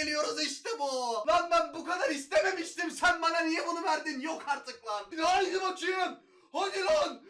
geliyoruz işte bu. Lan ben bu kadar istememiştim. Sen bana niye bunu verdin? Yok artık lan. Haydi bakayım. Hadi lan.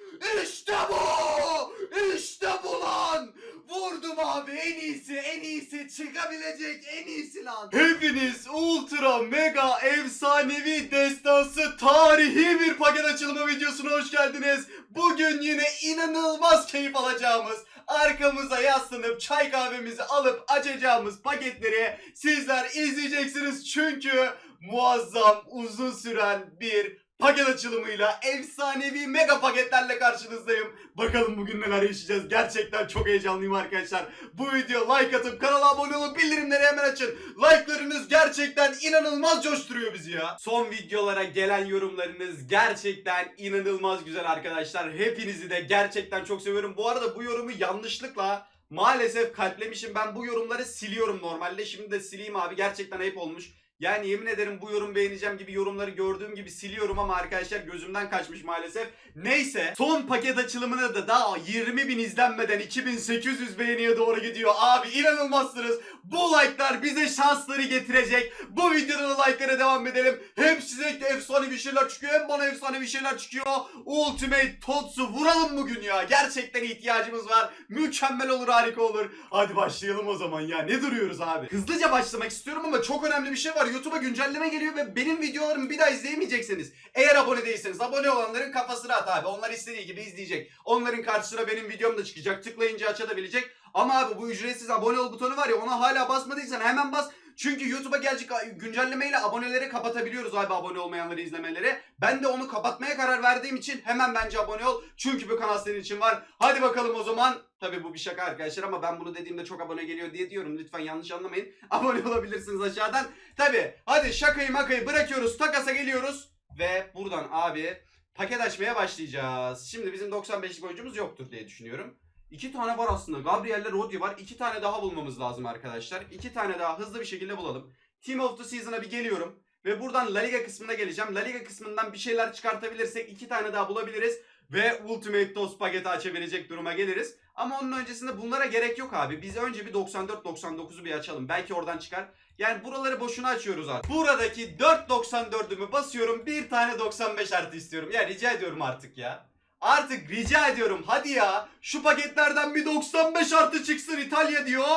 İşte bu. İşte bu lan. Vurdum abi en iyisi en iyisi çıkabilecek en iyisi lan. Hepiniz ultra mega efsanevi destansı tarihi bir paket açılma videosuna hoş geldiniz. Bugün yine inanılmaz keyif alacağımız arkamıza yaslanıp çay kahvemizi alıp açacağımız paketleri sizler izleyeceksiniz. Çünkü muazzam uzun süren bir paket açılımıyla efsanevi mega paketlerle karşınızdayım. Bakalım bugün neler yaşayacağız. Gerçekten çok heyecanlıyım arkadaşlar. Bu video like atıp kanala abone olup bildirimleri hemen açın. Like'larınız gerçekten inanılmaz coşturuyor bizi ya. Son videolara gelen yorumlarınız gerçekten inanılmaz güzel arkadaşlar. Hepinizi de gerçekten çok seviyorum. Bu arada bu yorumu yanlışlıkla maalesef kalplemişim. Ben bu yorumları siliyorum normalde. Şimdi de sileyim abi. Gerçekten ayıp olmuş. Yani yemin ederim bu yorum beğeneceğim gibi yorumları gördüğüm gibi siliyorum ama arkadaşlar gözümden kaçmış maalesef. Neyse son paket açılımına da daha 20 bin izlenmeden 2800 beğeniye doğru gidiyor. Abi inanılmazsınız. Bu like'lar bize şansları getirecek. Bu videoda da like'lara devam edelim. Hem size de efsane bir şeyler çıkıyor hem bana efsane bir şeyler çıkıyor. Ultimate Tots'u vuralım bugün ya. Gerçekten ihtiyacımız var. Mükemmel olur harika olur. Hadi başlayalım o zaman ya. Ne duruyoruz abi? Hızlıca başlamak istiyorum ama çok önemli bir şey var. YouTube'a güncelleme geliyor ve benim videolarımı bir daha izleyemeyeceksiniz. Eğer abone değilseniz abone olanların kafasına at abi. Onlar istediği gibi izleyecek. Onların karşısına benim videom da çıkacak. Tıklayınca açabilecek. Ama abi bu ücretsiz abone ol butonu var ya ona hala basmadıysan hemen bas. Çünkü YouTube'a gelecek güncellemeyle aboneleri kapatabiliyoruz abi abone olmayanları izlemeleri. Ben de onu kapatmaya karar verdiğim için hemen bence abone ol. Çünkü bu kanal senin için var. Hadi bakalım o zaman. Tabi bu bir şaka arkadaşlar ama ben bunu dediğimde çok abone geliyor diye diyorum. Lütfen yanlış anlamayın. Abone olabilirsiniz aşağıdan. Tabi hadi şakayı makayı bırakıyoruz. Takasa geliyoruz. Ve buradan abi paket açmaya başlayacağız. Şimdi bizim 95'lik oyuncumuz yoktur diye düşünüyorum. İki tane var aslında. Gabriel'le Rodri var. İki tane daha bulmamız lazım arkadaşlar. İki tane daha hızlı bir şekilde bulalım. Team of the Season'a bir geliyorum. Ve buradan La Liga kısmına geleceğim. La Liga kısmından bir şeyler çıkartabilirsek iki tane daha bulabiliriz. Ve Ultimate Toast paketi açabilecek duruma geliriz. Ama onun öncesinde bunlara gerek yok abi. Biz önce bir 94-99'u bir açalım. Belki oradan çıkar. Yani buraları boşuna açıyoruz artık. Buradaki 4.94'ümü basıyorum. Bir tane 95 artı istiyorum. Ya rica ediyorum artık ya. Artık rica ediyorum hadi ya. Şu paketlerden bir 95 artı çıksın İtalya diyor.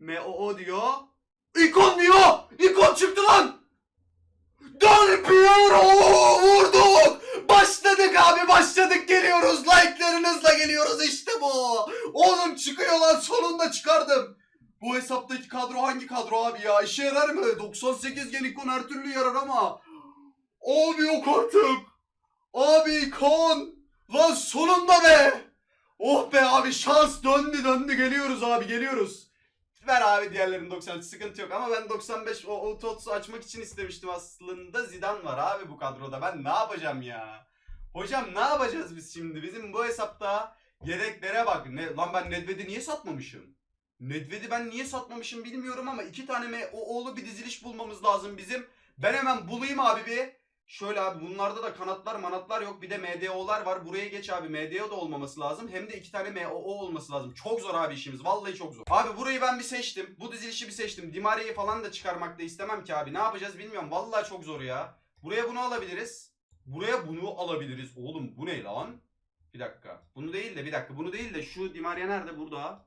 MOO diyor. İkon diyor. İkon çıktı lan. Del Piero vurduk. Başladık abi başladık geliyoruz. Like'larınızla geliyoruz işte bu. Oğlum çıkıyor lan sonunda çıkardım. Bu hesaptaki kadro hangi kadro abi ya? İşe yarar mı? 98 gen ikon her türlü yarar ama. Abi yok artık. Abi ikon. Lan sonunda be. Oh be abi şans döndü döndü geliyoruz abi geliyoruz. Ver abi diğerlerinin 90 sıkıntı yok ama ben 95 o Autots'u açmak için istemiştim aslında. Zidane var abi bu kadroda. Ben ne yapacağım ya? Hocam ne yapacağız biz şimdi? Bizim bu hesapta yedeklere bak. Ne, lan ben Nedved'i niye satmamışım? Nedved'i ben niye satmamışım bilmiyorum ama iki tane o oğlu bir diziliş bulmamız lazım bizim. Ben hemen bulayım abi bir. Şöyle abi bunlarda da kanatlar manatlar yok. Bir de MDO'lar var. Buraya geç abi. MDO da olmaması lazım. Hem de iki tane MOO olması lazım. Çok zor abi işimiz. Vallahi çok zor. Abi burayı ben bir seçtim. Bu dizilişi bir seçtim. Dimaria'yı falan da çıkarmak da istemem ki abi. Ne yapacağız bilmiyorum. Vallahi çok zor ya. Buraya bunu alabiliriz. Buraya bunu alabiliriz. Oğlum bu ne lan? Bir dakika. Bunu değil de bir dakika. Bunu değil de şu Dimaria nerede? Burada.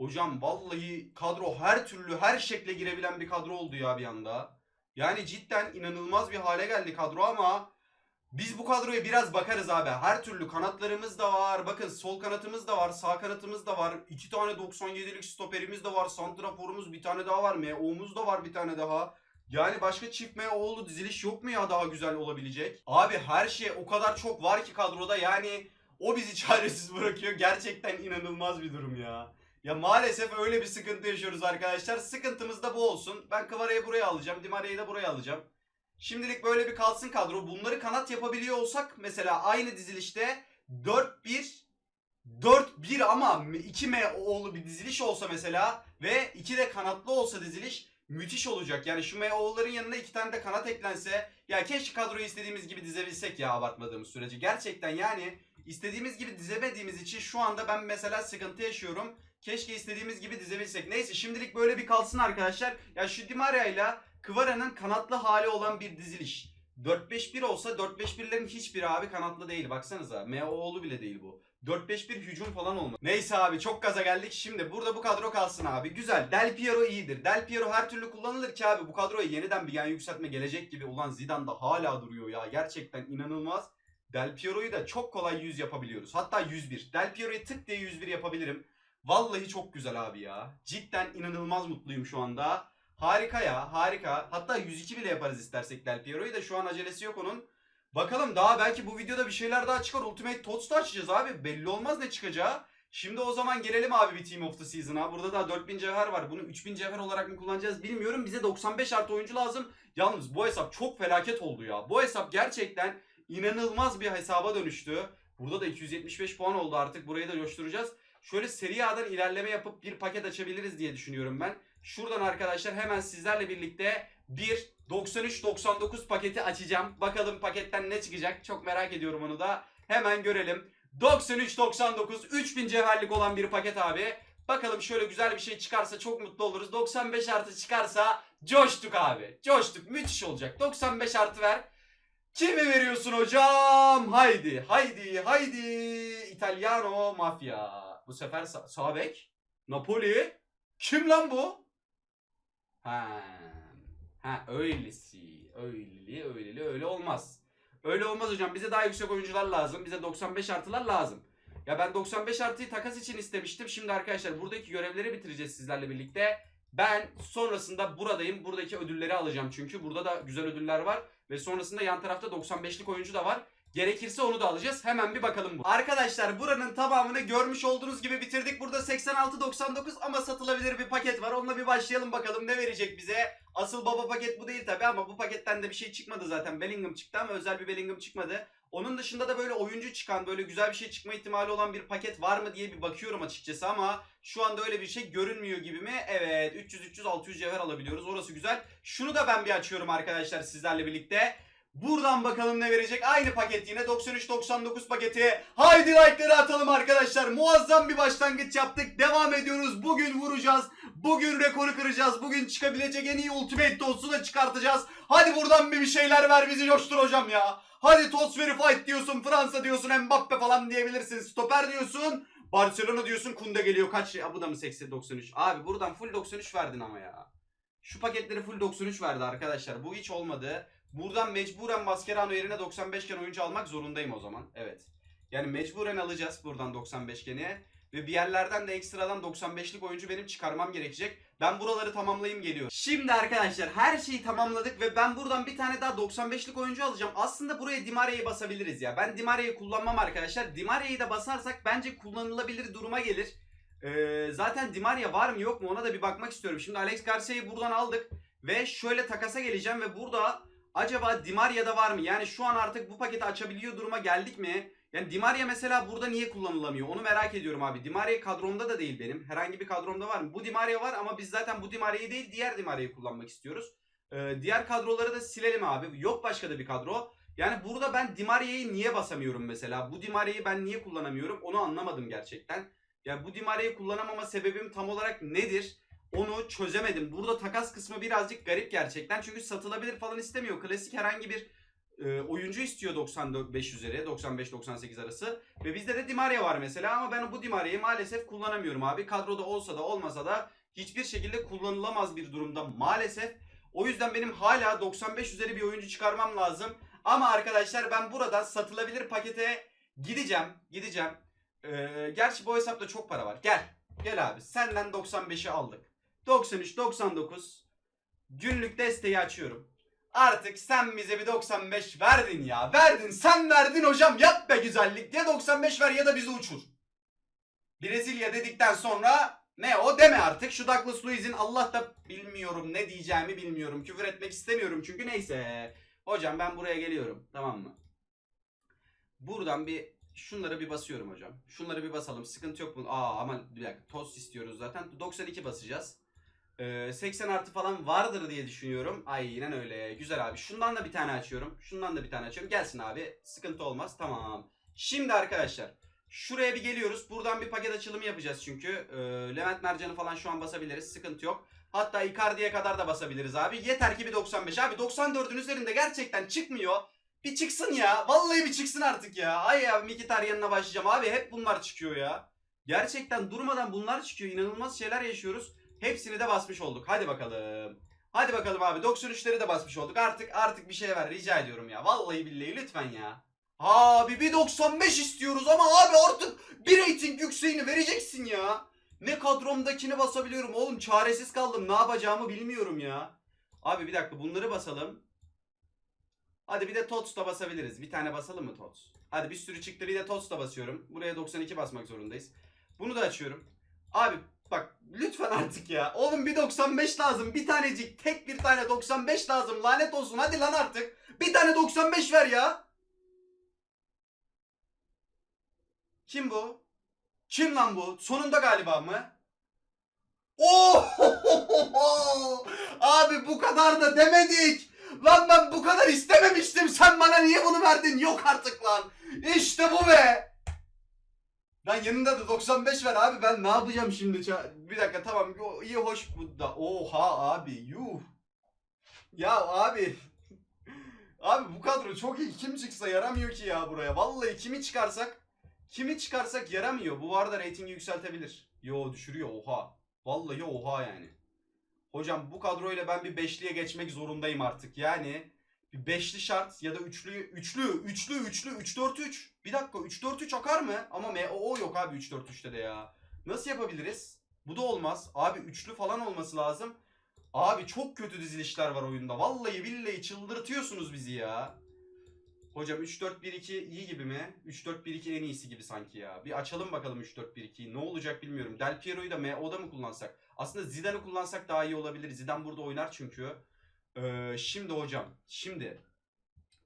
Hocam vallahi kadro her türlü her şekle girebilen bir kadro oldu ya bir anda. Yani cidden inanılmaz bir hale geldi kadro ama biz bu kadroya biraz bakarız abi. Her türlü kanatlarımız da var. Bakın sol kanatımız da var. Sağ kanatımız da var. İki tane 97'lik stoperimiz de var. Santraforumuz bir tane daha var. MO'muz da var bir tane daha. Yani başka çift MO'lu diziliş yok mu ya daha güzel olabilecek? Abi her şey o kadar çok var ki kadroda yani o bizi çaresiz bırakıyor. Gerçekten inanılmaz bir durum ya. Ya maalesef öyle bir sıkıntı yaşıyoruz arkadaşlar. Sıkıntımız da bu olsun. Ben Kvara'yı buraya alacağım. Dimaria'yı da buraya alacağım. Şimdilik böyle bir kalsın kadro. Bunları kanat yapabiliyor olsak mesela aynı dizilişte 4-1 4-1 ama 2 MO'lu bir diziliş olsa mesela ve 2 de kanatlı olsa diziliş müthiş olacak. Yani şu MO'ların yanına 2 tane de kanat eklense ya keşke kadroyu istediğimiz gibi dizebilsek ya abartmadığımız sürece. Gerçekten yani istediğimiz gibi dizemediğimiz için şu anda ben mesela sıkıntı yaşıyorum. Keşke istediğimiz gibi dizebilsek. Neyse şimdilik böyle bir kalsın arkadaşlar. Ya şu Di Maria ile Kıvara'nın kanatlı hali olan bir diziliş. 4-5-1 olsa 4-5-1'lerin hiçbiri abi kanatlı değil. Baksanıza. MO'lu bile değil bu. 4-5-1 hücum falan olmadı. Neyse abi çok gaza geldik. Şimdi burada bu kadro kalsın abi. Güzel. Del Piero iyidir. Del Piero her türlü kullanılır ki abi. Bu kadroya yeniden bir yan yükseltme gelecek gibi. Ulan Zidane da hala duruyor ya. Gerçekten inanılmaz. Del Piero'yu da çok kolay 100 yapabiliyoruz. Hatta 101. Del Piero'yu tık diye 101 yapabilirim. Vallahi çok güzel abi ya. Cidden inanılmaz mutluyum şu anda. Harika ya harika. Hatta 102 bile yaparız istersek Del Piero'yu da şu an acelesi yok onun. Bakalım daha belki bu videoda bir şeyler daha çıkar. Ultimate Tots da açacağız abi. Belli olmaz ne çıkacağı. Şimdi o zaman gelelim abi bir Team of the Season'a. Burada da 4000 cevher var. Bunu 3000 cevher olarak mı kullanacağız bilmiyorum. Bize 95 artı oyuncu lazım. Yalnız bu hesap çok felaket oldu ya. Bu hesap gerçekten inanılmaz bir hesaba dönüştü. Burada da 275 puan oldu artık. Burayı da coşturacağız. Şöyle seri A'dan ilerleme yapıp bir paket açabiliriz diye düşünüyorum ben. Şuradan arkadaşlar hemen sizlerle birlikte bir 93-99 paketi açacağım. Bakalım paketten ne çıkacak. Çok merak ediyorum onu da. Hemen görelim. 93-99 3000 cevherlik olan bir paket abi. Bakalım şöyle güzel bir şey çıkarsa çok mutlu oluruz. 95 artı çıkarsa coştuk abi. Coştuk. Müthiş olacak. 95 artı ver. Kimi veriyorsun hocam? Haydi, haydi, haydi. Italiano Mafya. Bu sefer sa- sağ bek. Napoli. Kim lan bu? Ha. Ha öylesi. Öyleli, öyleli, öyle olmaz. Öyle olmaz hocam. Bize daha yüksek oyuncular lazım. Bize 95 artılar lazım. Ya ben 95 artıyı takas için istemiştim. Şimdi arkadaşlar buradaki görevleri bitireceğiz sizlerle birlikte. Ben sonrasında buradayım. Buradaki ödülleri alacağım çünkü. Burada da güzel ödüller var. Ve sonrasında yan tarafta 95'lik oyuncu da var. Gerekirse onu da alacağız. Hemen bir bakalım bu. Arkadaşlar buranın tamamını görmüş olduğunuz gibi bitirdik. Burada 86.99 ama satılabilir bir paket var. Onunla bir başlayalım bakalım ne verecek bize. Asıl baba paket bu değil tabi ama bu paketten de bir şey çıkmadı zaten. Bellingham çıktı ama özel bir Bellingham çıkmadı. Onun dışında da böyle oyuncu çıkan böyle güzel bir şey çıkma ihtimali olan bir paket var mı diye bir bakıyorum açıkçası ama şu anda öyle bir şey görünmüyor gibi mi? Evet 300 300 600 cevher alabiliyoruz. Orası güzel. Şunu da ben bir açıyorum arkadaşlar sizlerle birlikte. Buradan bakalım ne verecek. Aynı paket yine 93-99 paketi. Haydi like'ları atalım arkadaşlar. Muazzam bir başlangıç yaptık. Devam ediyoruz. Bugün vuracağız. Bugün rekoru kıracağız. Bugün çıkabilecek en iyi Ultimate Tots'u da çıkartacağız. Hadi buradan bir şeyler ver bizi coştur hocam ya. Hadi Tots Verified diyorsun. Fransa diyorsun. Mbappe falan diyebilirsin. Stoper diyorsun. Barcelona diyorsun. Kunde geliyor. Kaç? Ya bu da mı 80 93? Abi buradan full 93 verdin ama ya. Şu paketleri full 93 verdi arkadaşlar. Bu hiç olmadı. Buradan mecburen Mascherano yerine 95 iken oyuncu almak zorundayım o zaman. Evet. Yani mecburen alacağız buradan 95 iken'i. Ve bir yerlerden de ekstradan 95'lik oyuncu benim çıkarmam gerekecek. Ben buraları tamamlayayım geliyor. Şimdi arkadaşlar her şeyi tamamladık ve ben buradan bir tane daha 95'lik oyuncu alacağım. Aslında buraya Dimaria'yı basabiliriz ya. Ben Dimaria'yı kullanmam arkadaşlar. Dimaria'yı da basarsak bence kullanılabilir duruma gelir. Ee, zaten Dimaria var mı yok mu ona da bir bakmak istiyorum. Şimdi Alex Garcia'yı buradan aldık. Ve şöyle takasa geleceğim ve burada acaba Dimaria'da var mı? Yani şu an artık bu paketi açabiliyor duruma geldik mi? Yani Di Maria mesela burada niye kullanılamıyor? Onu merak ediyorum abi. Di Maria kadromda da değil benim. Herhangi bir kadromda var mı? Bu Di Maria var ama biz zaten bu Di Maria'yı değil diğer Di Maria'yı kullanmak istiyoruz. Ee, diğer kadroları da silelim abi. Yok başka da bir kadro. Yani burada ben Di Maria'yı niye basamıyorum mesela? Bu Di Maria'yı ben niye kullanamıyorum? Onu anlamadım gerçekten. Yani bu Di Maria'yı kullanamama sebebim tam olarak nedir? Onu çözemedim. Burada takas kısmı birazcık garip gerçekten. Çünkü satılabilir falan istemiyor. Klasik herhangi bir e, oyuncu istiyor 95 üzeri 95-98 arası. Ve bizde de Di Maria var mesela ama ben bu Di Maria'yı maalesef kullanamıyorum abi. Kadroda olsa da olmasa da hiçbir şekilde kullanılamaz bir durumda maalesef. O yüzden benim hala 95 üzeri bir oyuncu çıkarmam lazım. Ama arkadaşlar ben buradan satılabilir pakete gideceğim gideceğim. Ee, gerçi bu hesapta çok para var. Gel gel abi. Senden 95'i aldık 93-99 günlük desteği açıyorum Artık sen bize bir 95 verdin ya. Verdin. Sen verdin hocam. Yap be güzellik. Ya 95 ver ya da bizi uçur. Brezilya dedikten sonra ne o deme artık. Şu Douglas Luiz'in Allah da bilmiyorum ne diyeceğimi bilmiyorum. Küfür etmek istemiyorum çünkü neyse. Hocam ben buraya geliyorum. Tamam mı? Buradan bir şunları bir basıyorum hocam. Şunları bir basalım. Sıkıntı yok mu? Aa ama bir dakika. Tost istiyoruz zaten. 92 basacağız. Ee, 80 artı falan vardır diye düşünüyorum. Aynen öyle. Güzel abi. Şundan da bir tane açıyorum. Şundan da bir tane açıyorum. Gelsin abi. Sıkıntı olmaz. Tamam. Şimdi arkadaşlar şuraya bir geliyoruz. Buradan bir paket açılımı yapacağız çünkü. Ee, Levent Mercan'ı falan şu an basabiliriz. Sıkıntı yok. Hatta Icardi'ye kadar da basabiliriz abi. Yeter ki bir 95. Abi 94'ün üzerinde gerçekten çıkmıyor. Bir çıksın ya. Vallahi bir çıksın artık ya. Ay ya Mkhitaryan'la başlayacağım. Abi hep bunlar çıkıyor ya. Gerçekten durmadan bunlar çıkıyor. İnanılmaz şeyler yaşıyoruz. Hepsini de basmış olduk. Hadi bakalım. Hadi bakalım abi 93'leri de basmış olduk. Artık artık bir şey ver rica ediyorum ya. Vallahi billahi lütfen ya. Abi bir 95 istiyoruz ama abi artık bir rating yükseğini vereceksin ya. Ne kadromdakini basabiliyorum oğlum çaresiz kaldım ne yapacağımı bilmiyorum ya. Abi bir dakika bunları basalım. Hadi bir de TOTS da basabiliriz. Bir tane basalım mı TOTS? Hadi bir sürü çıktı bir de TOTS da basıyorum. Buraya 92 basmak zorundayız. Bunu da açıyorum. Abi bak lütfen artık ya. Oğlum bir 95 lazım. Bir tanecik tek bir tane 95 lazım. Lanet olsun hadi lan artık. Bir tane 95 ver ya. Kim bu? Kim lan bu? Sonunda galiba mı? Oo! Abi bu kadar da demedik. Lan ben bu kadar istememiştim. Sen bana niye bunu verdin? Yok artık lan. İşte bu be. Lan yanında da 95 ver abi. Ben ne yapacağım şimdi? Bir dakika tamam. İyi hoş bu da. Oha abi. Yuh. Ya abi. Abi bu kadro çok iyi. Kim çıksa yaramıyor ki ya buraya. Vallahi kimi çıkarsak kimi çıkarsak yaramıyor. Bu arada reytingi yükseltebilir. Yo düşürüyor. Oha. Vallahi oha yani. Hocam bu kadroyla ben bir beşliye geçmek zorundayım artık. Yani bir beşli şart ya da üçlü üçlü üçlü üçlü 3 4 3. Bir dakika 3 4 3 akar mı? Ama MO yok abi 3 4 3'te de ya. Nasıl yapabiliriz? Bu da olmaz. Abi üçlü falan olması lazım. Abi çok kötü dizilişler var oyunda. Vallahi billahi çıldırtıyorsunuz bizi ya. Hocam 3-4-1-2 iyi gibi mi? 3-4-1-2 en iyisi gibi sanki ya. Bir açalım bakalım 3-4-1-2'yi. Ne olacak bilmiyorum. Del Piero'yu da MO'da mı kullansak? Aslında Zidane'ı kullansak daha iyi olabilir. Zidane burada oynar çünkü. Ee, şimdi hocam. Şimdi.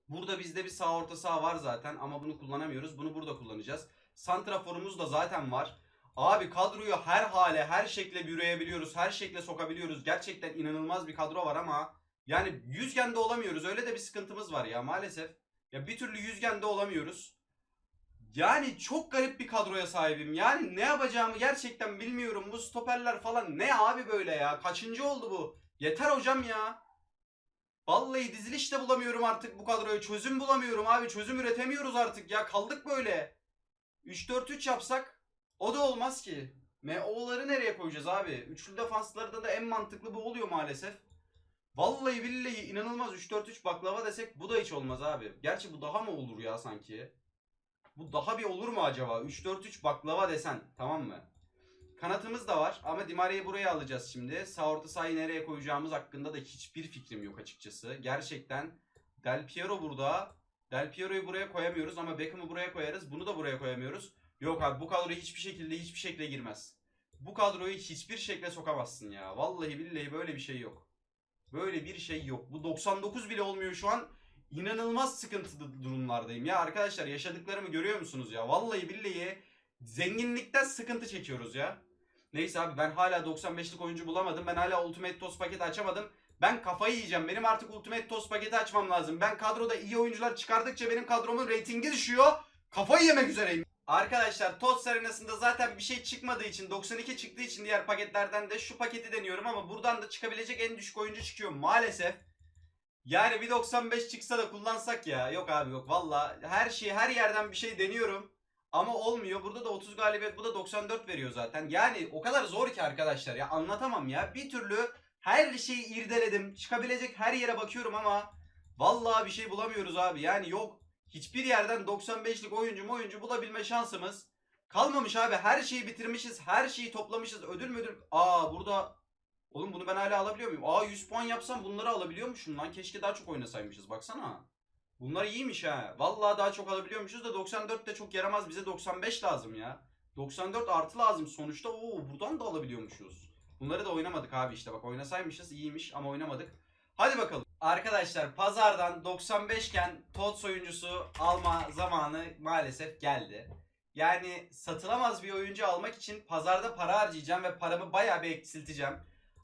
Burada bizde bir sağ orta saha var zaten ama bunu kullanamıyoruz. Bunu burada kullanacağız. Santraforumuz da zaten var. Abi kadroyu her hale, her şekle bürüyebiliyoruz. Her şekle sokabiliyoruz. Gerçekten inanılmaz bir kadro var ama yani yüzgende olamıyoruz. Öyle de bir sıkıntımız var ya maalesef. Ya bir türlü yüzgende olamıyoruz. Yani çok garip bir kadroya sahibim. Yani ne yapacağımı gerçekten bilmiyorum. Bu stoperler falan ne abi böyle ya? Kaçıncı oldu bu? Yeter hocam ya. Vallahi diziliş de bulamıyorum artık bu kadroya. Çözüm bulamıyorum abi. Çözüm üretemiyoruz artık ya. Kaldık böyle. 3-4-3 yapsak o da olmaz ki. MO'ları nereye koyacağız abi? Üçlü defanslarda da en mantıklı bu oluyor maalesef. Vallahi billahi inanılmaz 3-4-3 baklava desek bu da hiç olmaz abi. Gerçi bu daha mı olur ya sanki? Bu daha bir olur mu acaba? 3-4-3 baklava desen tamam mı? Kanatımız da var ama Dimaria'yı buraya alacağız şimdi. Sağ orta sahayı nereye koyacağımız hakkında da hiçbir fikrim yok açıkçası. Gerçekten Del Piero burada. Del Piero'yu buraya koyamıyoruz ama Beckham'ı buraya koyarız. Bunu da buraya koyamıyoruz. Yok abi bu kadro hiçbir şekilde hiçbir şekilde girmez. Bu kadroyu hiçbir şekilde sokamazsın ya. Vallahi billahi böyle bir şey yok. Böyle bir şey yok. Bu 99 bile olmuyor şu an. İnanılmaz sıkıntılı durumlardayım. Ya arkadaşlar yaşadıklarımı görüyor musunuz ya? Vallahi billahi zenginlikten sıkıntı çekiyoruz ya. Neyse abi ben hala 95'lik oyuncu bulamadım. Ben hala Ultimate Toss paketi açamadım. Ben kafayı yiyeceğim. Benim artık Ultimate Toss paketi açmam lazım. Ben kadroda iyi oyuncular çıkardıkça benim kadromun reytingi düşüyor. Kafayı yemek üzereyim. Arkadaşlar TOTS arenasında zaten bir şey çıkmadığı için 92 çıktığı için diğer paketlerden de şu paketi deniyorum ama buradan da çıkabilecek en düşük oyuncu çıkıyor maalesef. Yani bir 95 çıksa da kullansak ya. Yok abi yok valla her şeyi her yerden bir şey deniyorum. Ama olmuyor. Burada da 30 galibiyet bu da 94 veriyor zaten. Yani o kadar zor ki arkadaşlar ya anlatamam ya. Bir türlü her şeyi irdeledim. Çıkabilecek her yere bakıyorum ama vallahi bir şey bulamıyoruz abi. Yani yok hiçbir yerden 95'lik oyuncu oyuncu bulabilme şansımız kalmamış abi. Her şeyi bitirmişiz. Her şeyi toplamışız. Ödül müdür? Aa burada Oğlum bunu ben hala alabiliyor muyum? Aa 100 puan yapsam bunları alabiliyormuşum lan. Keşke daha çok oynasaymışız. Baksana. Bunlar iyiymiş ha. Vallahi daha çok alabiliyormuşuz da 94 de çok yaramaz. Bize 95 lazım ya. 94 artı lazım sonuçta. Oo buradan da alabiliyormuşuz. Bunları da oynamadık abi işte. Bak oynasaymışız iyiymiş ama oynamadık. Hadi bakalım. Arkadaşlar pazardan 95 iken TOTS oyuncusu alma zamanı maalesef geldi. Yani satılamaz bir oyuncu almak için pazarda para harcayacağım ve paramı bayağı bir eksilteceğim.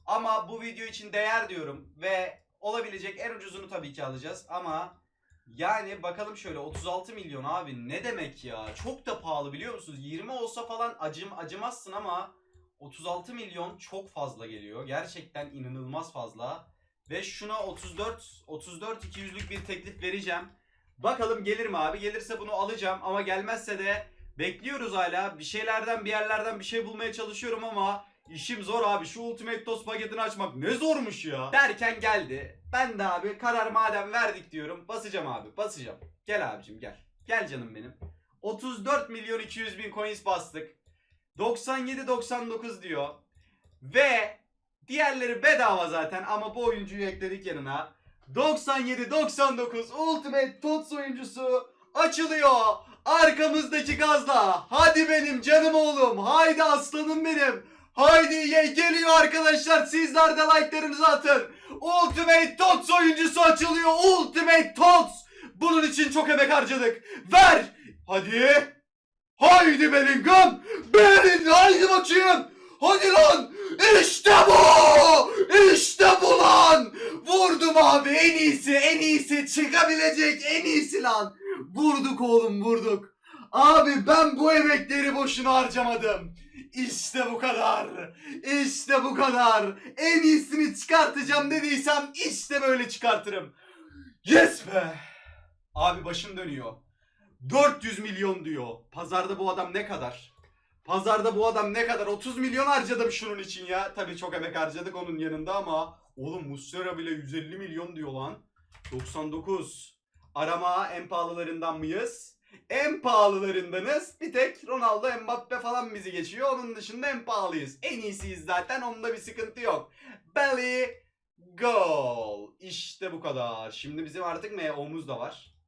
Ama bu video için değer diyorum ve olabilecek en ucuzunu tabii ki alacağız ama Yani bakalım şöyle 36 milyon abi ne demek ya? Çok da pahalı biliyor musunuz? 20 olsa falan acım acımazsın ama 36 milyon çok fazla geliyor. Gerçekten inanılmaz fazla. Ve şuna 34 34 200'lük bir teklif vereceğim. Bakalım gelir mi abi? Gelirse bunu alacağım ama gelmezse de bekliyoruz hala. Bir şeylerden bir yerlerden bir şey bulmaya çalışıyorum ama işim zor abi. Şu Ultimate Toast paketini açmak ne zormuş ya. Derken geldi. Ben de abi karar madem verdik diyorum. Basacağım abi basacağım. Gel abicim gel. Gel canım benim. 34 milyon 200 bin coins bastık. 97-99 diyor. Ve diğerleri bedava zaten ama bu oyuncuyu ekledik yanına. 97-99 Ultimate Tots oyuncusu açılıyor. Arkamızdaki gazla. Hadi benim canım oğlum. Haydi aslanım benim. Haydi ye geliyor arkadaşlar. Sizler de like'larınızı atın. Ultimate Tots oyuncusu açılıyor. Ultimate Tots. Bunun için çok emek harcadık. Ver. Hadi. Haydi Bellingham. Benim haydi bakayım. Hadi lan. İşte bu. İşte bu lan. Vurdum abi en iyisi en iyisi çıkabilecek en iyisi lan. Vurduk oğlum vurduk. Abi ben bu emekleri boşuna harcamadım. İşte bu kadar. İşte bu kadar. En iyisini çıkartacağım dediysem işte böyle çıkartırım. Yes be. Abi başım dönüyor. 400 milyon diyor. Pazarda bu adam ne kadar? Pazarda bu adam ne kadar? 30 milyon harcadım şunun için ya. Tabii çok emek harcadık onun yanında ama oğlum Muslera bile 150 milyon diyor lan. 99. Arama en pahalılarından mıyız? En pahalılarındanız. Bir tek Ronaldo, Mbappe falan bizi geçiyor. Onun dışında en pahalıyız. En iyisiyiz zaten. Onda bir sıkıntı yok. Belly goal. İşte bu kadar. Şimdi bizim artık MO'muz da var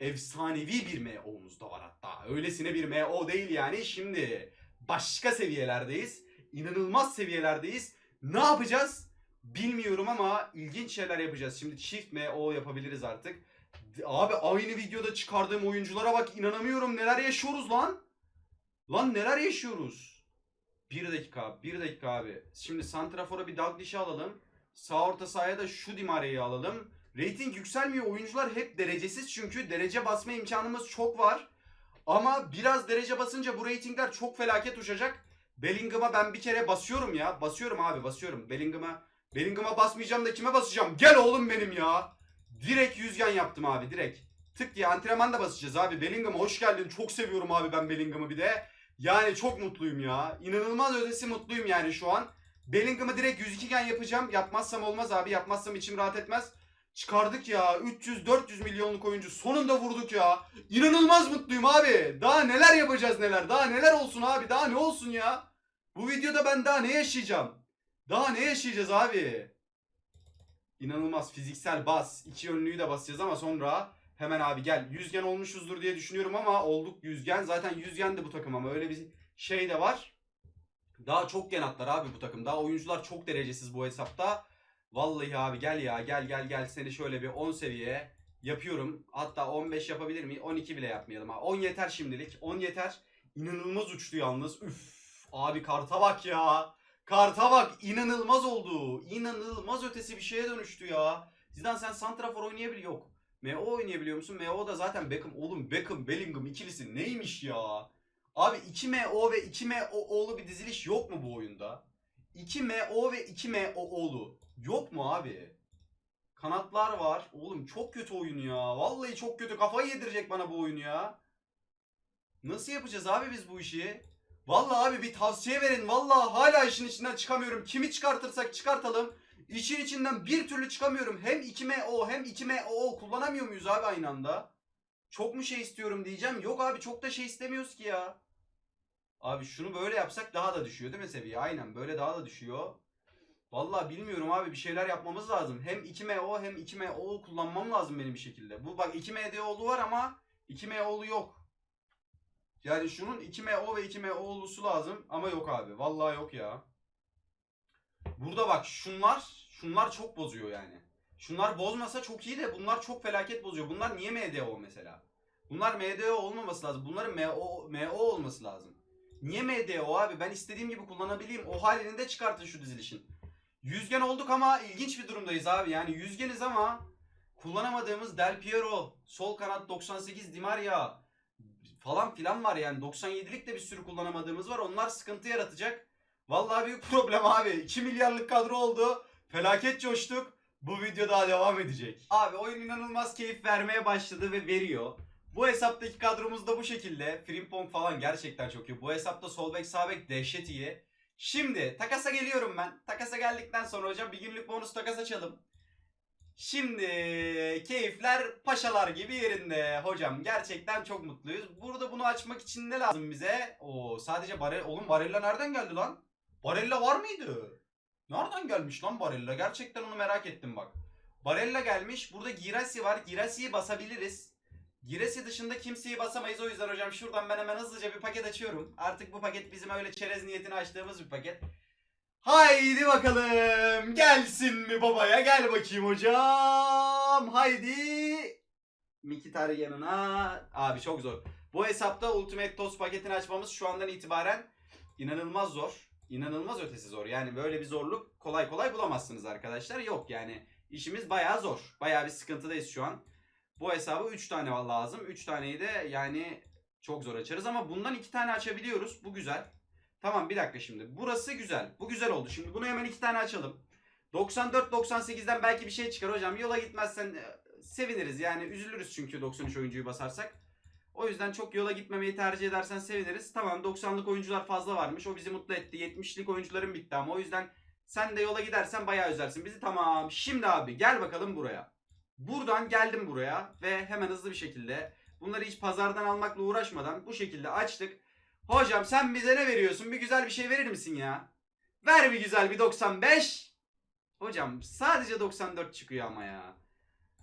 efsanevi bir MO'muz da var hatta. Öylesine bir MO değil yani. Şimdi başka seviyelerdeyiz. İnanılmaz seviyelerdeyiz. Ne yapacağız? Bilmiyorum ama ilginç şeyler yapacağız. Şimdi çift MO yapabiliriz artık. Abi aynı videoda çıkardığım oyunculara bak inanamıyorum. Neler yaşıyoruz lan? Lan neler yaşıyoruz? Bir dakika, bir dakika abi. Şimdi Santrafor'a bir Dalglish'i alalım. Sağ orta sahaya da şu Dimaria'yı alalım. Rating yükselmiyor. Oyuncular hep derecesiz çünkü derece basma imkanımız çok var. Ama biraz derece basınca bu ratingler çok felaket uçacak. Bellingham'a ben bir kere basıyorum ya. Basıyorum abi basıyorum. Bellingham'a Bellingham'a basmayacağım da kime basacağım? Gel oğlum benim ya. Direkt yüzgen yaptım abi direkt. Tık diye antrenman da basacağız abi. Bellingham'a hoş geldin. Çok seviyorum abi ben Bellingham'ı bir de. Yani çok mutluyum ya. İnanılmaz ötesi mutluyum yani şu an. Bellingham'ı direkt 102 gen yapacağım. Yapmazsam olmaz abi. Yapmazsam içim rahat etmez. Çıkardık ya 300-400 milyonluk oyuncu sonunda vurduk ya. İnanılmaz mutluyum abi. Daha neler yapacağız neler. Daha neler olsun abi. Daha ne olsun ya. Bu videoda ben daha ne yaşayacağım? Daha ne yaşayacağız abi? İnanılmaz fiziksel bas. İki yönlüyü de basacağız ama sonra hemen abi gel. Yüzgen olmuşuzdur diye düşünüyorum ama olduk yüzgen. Zaten yüzgen de bu takım ama öyle bir şey de var. Daha çok gen atlar abi bu takım. Daha oyuncular çok derecesiz bu hesapta. Vallahi abi gel ya gel gel gel seni şöyle bir 10 seviye yapıyorum. Hatta 15 yapabilir miyim? 12 bile yapmayalım ha. 10 yeter şimdilik. 10 yeter. İnanılmaz uçtu yalnız. Üf. Abi karta bak ya. Karta bak inanılmaz oldu. İnanılmaz ötesi bir şeye dönüştü ya. Zidane sen santrafor oynayabiliyor yok. MO oynayabiliyor musun? MO da zaten Beckham. Oğlum Beckham Bellingham ikilisi neymiş ya? Abi 2 MO ve 2 MO'lu bir diziliş yok mu bu oyunda? 2 MO ve 2 MO'lu. Yok mu abi? Kanatlar var. Oğlum çok kötü oyun ya. Vallahi çok kötü. Kafayı yedirecek bana bu oyun ya. Nasıl yapacağız abi biz bu işi? Vallahi abi bir tavsiye verin. Vallahi hala işin içinden çıkamıyorum. Kimi çıkartırsak çıkartalım. İşin içinden bir türlü çıkamıyorum. Hem 2MO hem 2MO kullanamıyor muyuz abi aynı anda? Çok mu şey istiyorum diyeceğim. Yok abi çok da şey istemiyoruz ki ya. Abi şunu böyle yapsak daha da düşüyor değil mi seviye? Aynen böyle daha da düşüyor. Vallahi bilmiyorum abi bir şeyler yapmamız lazım. Hem 2MO hem 2MO kullanmam lazım benim bir şekilde. Bu bak 2MDO'lu var ama 2MO'lu yok. Yani şunun 2MO ve 2MO'lusu lazım ama yok abi. Vallahi yok ya. Burada bak şunlar şunlar çok bozuyor yani. Şunlar bozmasa çok iyi de bunlar çok felaket bozuyor. Bunlar niye MDO mesela? Bunlar MDO olmaması lazım. Bunların MO, MO olması lazım. Niye MDO abi? Ben istediğim gibi kullanabileyim. O halini de çıkartın şu dizilişin. Yüzgen olduk ama ilginç bir durumdayız abi. Yani yüzgeniz ama kullanamadığımız Del Piero, sol kanat 98 Di Maria falan filan var yani 97'lik de bir sürü kullanamadığımız var. Onlar sıkıntı yaratacak. Vallahi büyük problem abi. 2 milyarlık kadro oldu. Felaket coştuk. Bu video daha devam edecek. Abi oyun inanılmaz keyif vermeye başladı ve veriyor. Bu hesaptaki kadromuz da bu şekilde. Frimpong falan gerçekten çok iyi. Bu hesapta sol bek dehşet iyi. Şimdi takasa geliyorum ben. Takasa geldikten sonra hocam bir günlük bonus takas açalım. Şimdi keyifler paşalar gibi yerinde hocam. Gerçekten çok mutluyuz. Burada bunu açmak için ne lazım bize? Oo sadece Barella. Oğlum Barella nereden geldi lan? Barella var mıydı? Nereden gelmiş lan Barella? Gerçekten onu merak ettim bak. Barella gelmiş. Burada Girassi var. Girassi'yi basabiliriz. Girassi dışında kimseyi basamayız. O yüzden hocam şuradan ben hemen hızlıca bir paket açıyorum. Artık bu paket bizim öyle çerez niyetine açtığımız bir paket. Haydi bakalım. Gelsin mi babaya? Gel bakayım hocam. Haydi. Mikitar yanına. Abi çok zor. Bu hesapta Ultimate Toast paketini açmamız şu andan itibaren inanılmaz zor. İnanılmaz ötesi zor. Yani böyle bir zorluk kolay kolay bulamazsınız arkadaşlar. Yok yani işimiz bayağı zor. Bayağı bir sıkıntıdayız şu an. Bu hesabı 3 tane lazım. 3 taneyi de yani çok zor açarız ama bundan 2 tane açabiliyoruz. Bu güzel. Tamam bir dakika şimdi. Burası güzel. Bu güzel oldu. Şimdi bunu hemen 2 tane açalım. 94-98'den belki bir şey çıkar hocam. Yola gitmezsen e, seviniriz. Yani üzülürüz çünkü 93 oyuncuyu basarsak. O yüzden çok yola gitmemeyi tercih edersen seviniriz. Tamam 90'lık oyuncular fazla varmış. O bizi mutlu etti. 70'lik oyuncuların bitti ama o yüzden sen de yola gidersen bayağı üzersin bizi. Tamam. Şimdi abi gel bakalım buraya. Buradan geldim buraya ve hemen hızlı bir şekilde bunları hiç pazardan almakla uğraşmadan bu şekilde açtık. Hocam sen bize ne veriyorsun? Bir güzel bir şey verir misin ya? Ver bir güzel bir 95. Hocam sadece 94 çıkıyor ama ya.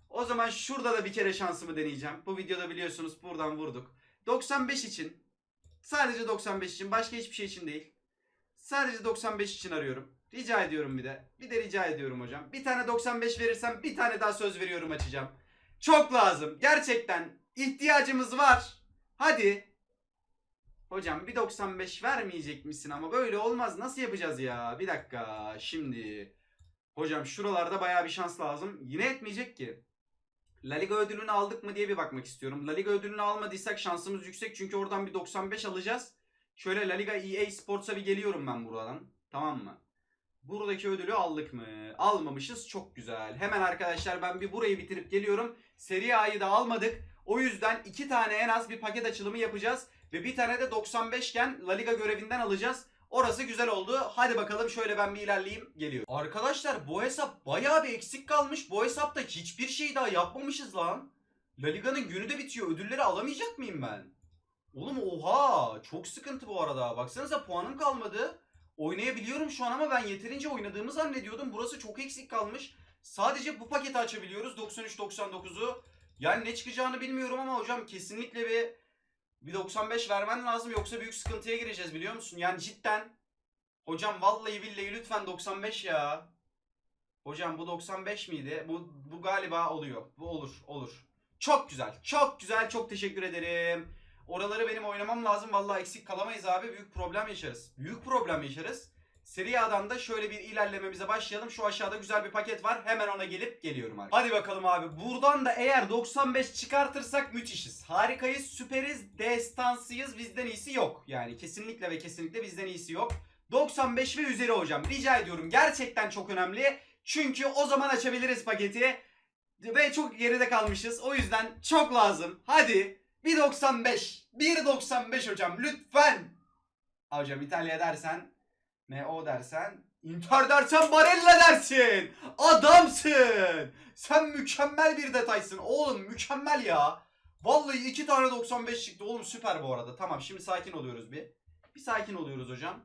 O zaman şurada da bir kere şansımı deneyeceğim. Bu videoda biliyorsunuz buradan vurduk. 95 için. Sadece 95 için. Başka hiçbir şey için değil. Sadece 95 için arıyorum. Rica ediyorum bir de. Bir de rica ediyorum hocam. Bir tane 95 verirsem bir tane daha söz veriyorum açacağım. Çok lazım. Gerçekten ihtiyacımız var. Hadi. Hocam bir 95 vermeyecek misin ama böyle olmaz. Nasıl yapacağız ya? Bir dakika. Şimdi. Hocam şuralarda bayağı bir şans lazım. Yine etmeyecek ki. La Liga ödülünü aldık mı diye bir bakmak istiyorum. La Liga ödülünü almadıysak şansımız yüksek çünkü oradan bir 95 alacağız. Şöyle La Liga EA Sports'a bir geliyorum ben buradan. Tamam mı? Buradaki ödülü aldık mı? Almamışız. Çok güzel. Hemen arkadaşlar ben bir burayı bitirip geliyorum. Seri A'yı da almadık. O yüzden iki tane en az bir paket açılımı yapacağız. Ve bir tane de 95 iken La Liga görevinden alacağız. Orası güzel oldu. Hadi bakalım şöyle ben bir ilerleyeyim. Geliyor. Arkadaşlar bu hesap bayağı bir eksik kalmış. Bu hesapta hiçbir şey daha yapmamışız lan. La Liga'nın günü de bitiyor. Ödülleri alamayacak mıyım ben? Oğlum oha. Çok sıkıntı bu arada. Baksanıza puanım kalmadı. Oynayabiliyorum şu an ama ben yeterince oynadığımı zannediyordum. Burası çok eksik kalmış. Sadece bu paketi açabiliyoruz 93-99'u. Yani ne çıkacağını bilmiyorum ama hocam kesinlikle bir bir 95 vermen lazım yoksa büyük sıkıntıya gireceğiz biliyor musun? Yani cidden hocam vallahi billahi lütfen 95 ya. Hocam bu 95 miydi? Bu bu galiba oluyor. Bu olur, olur. Çok güzel. Çok güzel. Çok teşekkür ederim. Oraları benim oynamam lazım. Vallahi eksik kalamayız abi. Büyük problem yaşarız. Büyük problem yaşarız. Seri A'dan da şöyle bir ilerlememize başlayalım. Şu aşağıda güzel bir paket var. Hemen ona gelip geliyorum abi. Hadi bakalım abi. Buradan da eğer 95 çıkartırsak müthişiz. Harikayız, süperiz, destansıyız. Bizden iyisi yok. Yani kesinlikle ve kesinlikle bizden iyisi yok. 95 ve üzeri hocam. Rica ediyorum. Gerçekten çok önemli. Çünkü o zaman açabiliriz paketi. Ve çok geride kalmışız. O yüzden çok lazım. Hadi. 1.95. 1.95 hocam. Lütfen. Hocam İtalya dersen. MO dersen. Inter dersen Barella dersin. Adamsın. Sen mükemmel bir detaysın. Oğlum mükemmel ya. Vallahi iki tane 95 çıktı. Oğlum süper bu arada. Tamam şimdi sakin oluyoruz bir. Bir sakin oluyoruz hocam.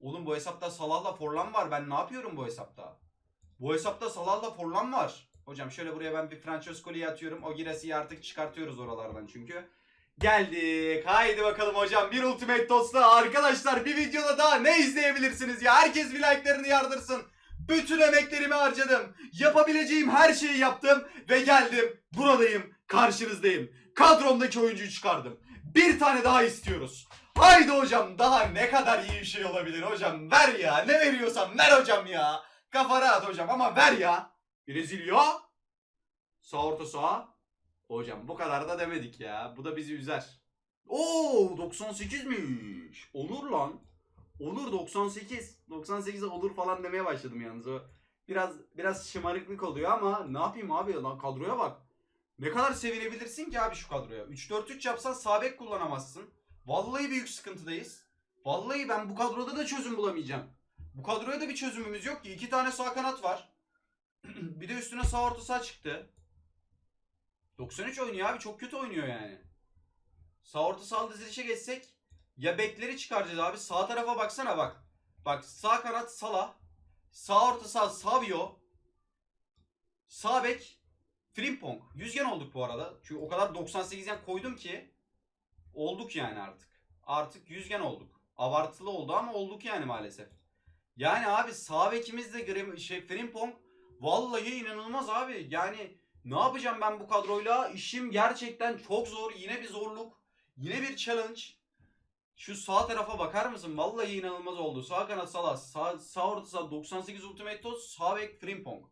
Oğlum bu hesapta Salah'la Forlan var. Ben ne yapıyorum bu hesapta? Bu hesapta Salah'la Forlan var. Hocam şöyle buraya ben bir Francesco'yu atıyorum. O Girasi'yi artık çıkartıyoruz oralardan çünkü. Geldik. Haydi bakalım hocam. Bir Ultimate Toast'la arkadaşlar bir videoda daha ne izleyebilirsiniz ya? Herkes bir like'larını yardırsın. Bütün emeklerimi harcadım. Yapabileceğim her şeyi yaptım ve geldim. Buradayım. Karşınızdayım. Kadromdaki oyuncuyu çıkardım. Bir tane daha istiyoruz. Haydi hocam daha ne kadar iyi bir şey olabilir hocam. Ver ya. Ne veriyorsan ver hocam ya. Kafa rahat hocam ama ver ya. Brezilya. Sağ orta saha. Hocam bu kadar da demedik ya. Bu da bizi üzer. Oo 98'miş. Olur lan. Olur 98. 98'e olur falan demeye başladım yalnız. O biraz biraz şımarıklık oluyor ama ne yapayım abi lan kadroya bak. Ne kadar sevinebilirsin ki abi şu kadroya. 3-4-3 yapsan sağ bek kullanamazsın. Vallahi büyük sıkıntıdayız. Vallahi ben bu kadroda da çözüm bulamayacağım. Bu kadroya da bir çözümümüz yok ki. İki tane sağ kanat var. bir de üstüne sağ orta saha çıktı. 93 oynuyor abi. Çok kötü oynuyor yani. Sağ orta saha dizilişe geçsek ya bekleri çıkaracağız abi. Sağ tarafa baksana bak. Bak sağ kanat Salah. Sağ orta saha Savio. Sağ bek Frimpong. Yüzgen olduk bu arada. Çünkü o kadar 98'den koydum ki olduk yani artık. Artık yüzgen olduk. Abartılı oldu ama olduk yani maalesef. Yani abi sağ bekimiz de şey, Frimpong vallahi inanılmaz abi. Yani ne yapacağım ben bu kadroyla? İşim gerçekten çok zor. Yine bir zorluk. Yine bir challenge. Şu sağ tarafa bakar mısın? Vallahi inanılmaz oldu. Sağ kanat Salah, sağ, sağ orta saha 98 Ultimate Toss, sağ bek Frimpong.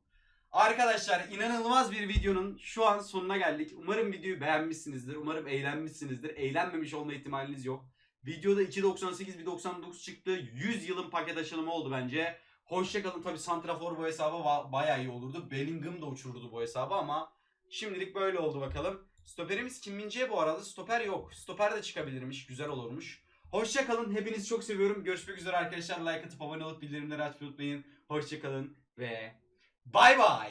Arkadaşlar inanılmaz bir videonun şu an sonuna geldik. Umarım videoyu beğenmişsinizdir. Umarım eğlenmişsinizdir. Eğlenmemiş olma ihtimaliniz yok. Videoda 2.98 1.99 çıktı. 100 yılın paket açılımı oldu bence. Hoşçakalın. Tabi Santrafor bu hesabı va- bayağı iyi olurdu. Bellingham da uçururdu bu hesabı ama şimdilik böyle oldu bakalım. Stoperimiz Kim Min-jae bu arada. Stoper yok. Stoper de çıkabilirmiş. Güzel olurmuş. Hoşçakalın. Hepinizi çok seviyorum. Görüşmek üzere arkadaşlar. Like atıp abone olup bildirimleri açmayı unutmayın. Hoşçakalın ve bay bay.